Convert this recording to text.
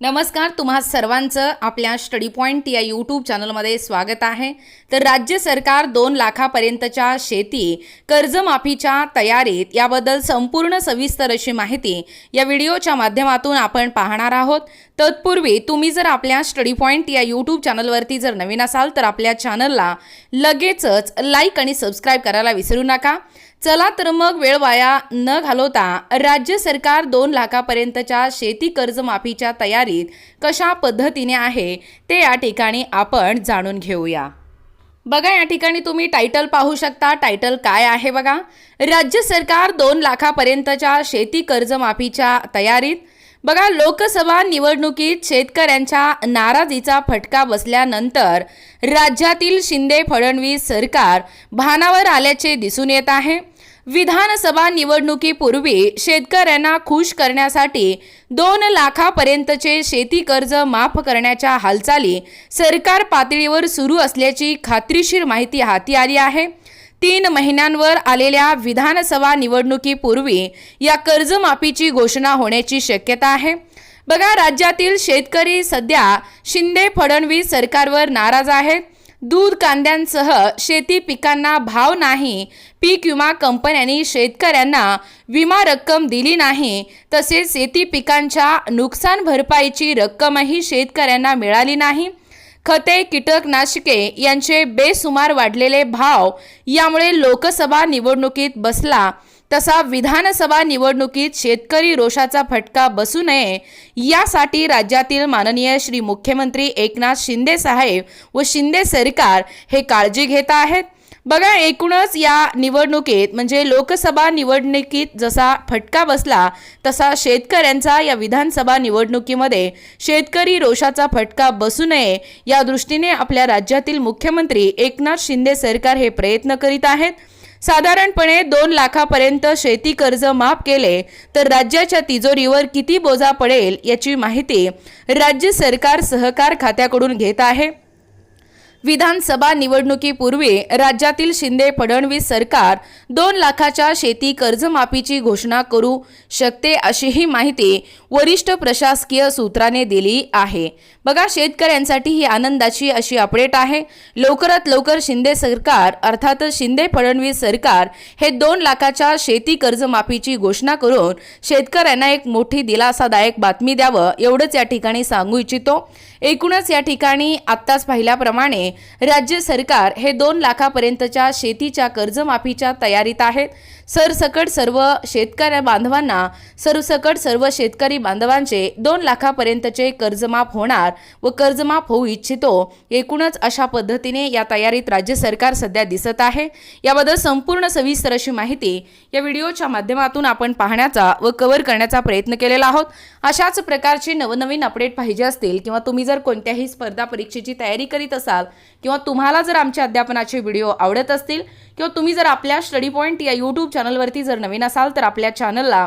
नमस्कार तुम्हा सर्वांचं आपल्या स्टडी पॉईंट या यूट्यूब चॅनलमध्ये स्वागत आहे. तर राज्य सरकार दोन लाखापर्यंतच्या शेती कर्जमाफीच्या तयारीत याबद्दल संपूर्ण सविस्तर अशी माहिती या व्हिडिओच्या माध्यमातून आपण पाहणार आहोत. तत्पूर्वी तुम्ही जर आपल्या स्टडी पॉईंट या यूट्यूब चॅनलवरती जर नवीन असाल तर आपल्या चॅनलला लगेचच लाईक आणि सबस्क्राईब करायला विसरू नका. चला तर मग वेळ वाया न घालवता राज्य सरकार दोन लाखापर्यंतच्या शेती कर्जमाफीच्या तयारीत कशा पद्धतीने आहे ते या ठिकाणी आपण जाणून घेऊया. बघा या ठिकाणी तुम्ही टायटल पाहू शकता. टायटल काय आहे बघा? राज्य सरकार दोन लाखापर्यंतच्या शेती कर्जमाफीच्या तयारीत बघा लोकसभा निवडणुकीत शेतकऱ्यांच्या नाराजीचा फटका बसल्यानंतर राज्यातील शिंदे फडणवीस सरकार भानावर आल्याचे दिसून येत आहे. विधानसभा निवडणुकीपूर्वी शेतकऱ्यांना खुश करण्यासाठी दोन लाखापर्यंतचे शेती कर्ज माफ करण्याच्या हालचाली सरकार पातळीवर सुरू असल्याची खात्रीशीर माहिती हाती आली आहे. तीन महिन्यांवर आलेल्या विधानसभा निवडणुकीपूर्वी या कर्जमाफीची घोषणा होण्याची शक्यता आहे. बघा राज्यातील शेतकरी सध्या शिंदे फडणवीस सरकारवर नाराज आहेत दूध कांद्यांसह शेती पिकांना भाव नाही. पीक विमा कंपन्यांनी शेतकऱ्यांना विमा रक्कम दिली नाही. तसेच शेती पिकांच्या नुकसान भरपाईची रक्कमही शेतकऱ्यांना मिळाली नाही. खते कीटकनाशके यांचे बेसुमार वाढलेले भाव यामुळे लोकसभा निवडणुकीत बसला. तसा विधानसभा निवडणुकीत शेतकरी रोषाचा फटका बसू नये यासाठी राज्यातील माननीय श्री मुख्यमंत्री एकनाथ शिंदे साहेब व शिंदे सरकार हे काळजी घेत आहेत. बघा एकूणच या निवडणुकीत म्हणजे लोकसभा निवडणुकीत जसा फटका बसला तसा शेतकऱ्यांचा या विधानसभा निवडणुकीमध्ये शेतकरी रोषाचा फटका बसू नये या दृष्टीने आपल्या राज्यातील मुख्यमंत्री एकनाथ शिंदे सरकार हे प्रयत्न करीत आहेत. साधारणपणे दोन लाखापर्यंत शेती कर्ज माफ केले तर राज्याच्या तिजोरीवर किती बोजा पडेल याची माहिती राज्य सरकार सहकार खात्याकडून घेत आहे. विधानसभा निवडणुकीपूर्वी राज्यातील शिंदे फडणवीस सरकार दोन लाखाच्या शेती कर्जमाफीची घोषणा करू शकते अशीही माहिती वरिष्ठ प्रशासकीय सूत्राने दिली आहे. बघा शेतकऱ्यांसाठी ही आनंदाची अशी अपडेट आहे. लवकरात लवकर शिंदे सरकार अर्थात शिंदे फडणवीस सरकार हे दोन लाखाच्या शेती कर्जमाफीची घोषणा करून शेतकऱ्यांना एक मोठी दिलासादायक बातमी द्यावं एवढंच या ठिकाणी सांगू इच्छितो. एकूणच या ठिकाणी आत्ताच पाहिल्याप्रमाणे राज्य सरकार हे दोन लाखापर्यंतच्या शेतीच्या कर्जमाफीच्या तयारीत आहेत. सरसकट सर्व शेतकऱ्या बांधवांना सरसकट सर्व शेतकरी शेतकरी बांधवांचे दोन लाखापर्यंतचे कर्जमाफ होणार व कर्जमाफ होऊ इच्छितो एकूणच अशा पद्धतीने या तयारीत राज्य सरकार सध्या दिसत आहे. याबद्दल संपूर्ण सविस्तर अशी माहिती या व्हिडिओच्या माध्यमातून आपण पाहण्याचा व कव्हर करण्याचा प्रयत्न केलेला आहोत. अशाच प्रकारचे नवनवीन अपडेट पाहिजे असतील किंवा तुम्ही जर कोणत्याही स्पर्धा परीक्षेची तयारी करीत असाल किंवा तुम्हाला जर आमच्या अध्यापनाचे व्हिडिओ आवडत असतील किंवा तुम्ही जर आपल्या स्टडी पॉईंट या यूट्यूब चॅनलवरती जर नवीन असाल तर आपल्या चॅनलला